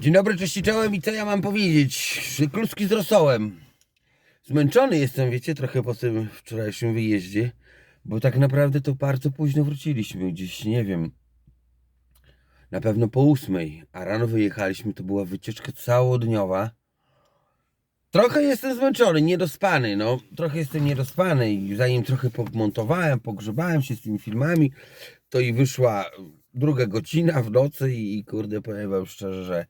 Dzień dobry, cześć i czołem i co ja mam powiedzieć? Kluski z rosołem. Zmęczony jestem, wiecie, trochę po tym wczorajszym wyjeździe, bo tak naprawdę to bardzo późno wróciliśmy, gdzieś, nie wiem, na pewno po ósmej, a rano wyjechaliśmy, to była wycieczka całodniowa. Trochę jestem zmęczony, niedospany, no, trochę jestem niedospany i zanim trochę pomontowałem, pogrzebałem się z tymi filmami, to i wyszła druga godzina w nocy i kurde, powiem wam szczerze, że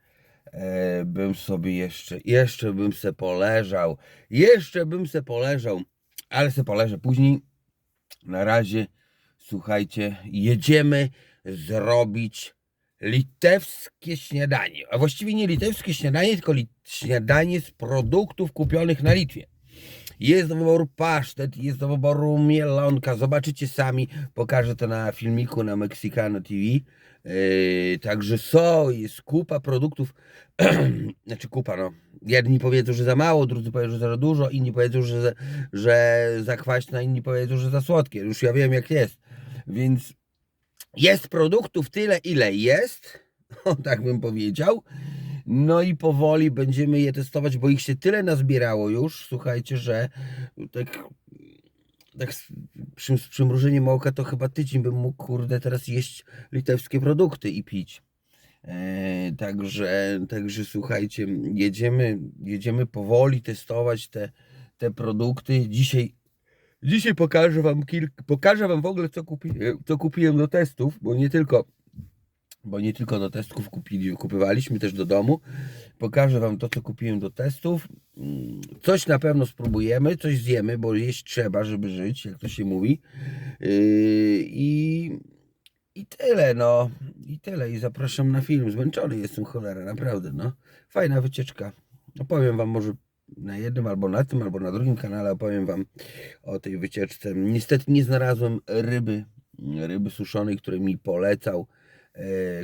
bym sobie jeszcze, jeszcze bym se poleżał, jeszcze bym se poleżał, ale se poleżę później. Na razie, słuchajcie, jedziemy zrobić litewskie śniadanie. A właściwie nie litewskie śniadanie, tylko śniadanie z produktów kupionych na Litwie. Jest do wyboru pasztet, jest do wyboru mielonka. Zobaczycie sami, pokażę to na filmiku na Mexicano TV. Yy, także są, jest kupa produktów. znaczy kupa, no. Jedni powiedzą, że za mało, drudzy powiedzą, że za dużo, inni powiedzą, że, za- że za kwaśne, inni powiedzą, że za słodkie. Już ja wiem jak jest. Więc jest produktów tyle, ile jest. Tak bym powiedział. No i powoli będziemy je testować, bo ich się tyle nazbierało już, słuchajcie, że tak, tak z, przy, z przymrużeniem oka to chyba tydzień bym mógł, kurde, teraz jeść litewskie produkty i pić. E, także, także słuchajcie, jedziemy, jedziemy powoli testować te, te produkty. Dzisiaj, dzisiaj pokażę wam kilka, pokażę wam w ogóle co, kupi, co kupiłem do testów, bo nie tylko bo nie tylko do testów kupili, kupywaliśmy też do domu. Pokażę Wam to, co kupiłem do testów. Mm, Coś na pewno spróbujemy, coś zjemy, bo jeść trzeba, żeby żyć, jak to się mówi. Yy, I, i tyle, no. I tyle. I zapraszam na film. Zmęczony jestem, cholera, naprawdę, no. Fajna wycieczka. Opowiem Wam może na jednym, albo na tym, albo na drugim kanale opowiem Wam o tej wycieczce. Niestety nie znalazłem ryby, ryby suszonej, której mi polecał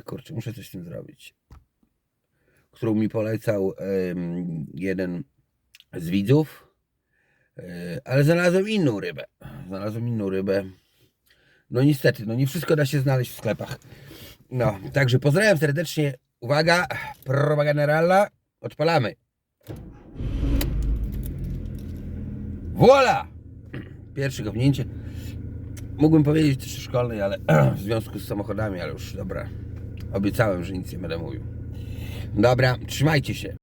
kurczę, muszę coś z tym zrobić. Którą mi polecał jeden z widzów. E, ale znalazłem inną rybę. Znalazłem inną rybę. No niestety, no nie wszystko da się znaleźć w sklepach. No, także pozdrawiam serdecznie. Uwaga, proba generalna. Odpalamy. Voila! Pierwsze kopnięcie. Mógłbym powiedzieć też szkolnej, ale w związku z samochodami, ale już dobra. Obiecałem, że nic nie będę mówił. Dobra, trzymajcie się.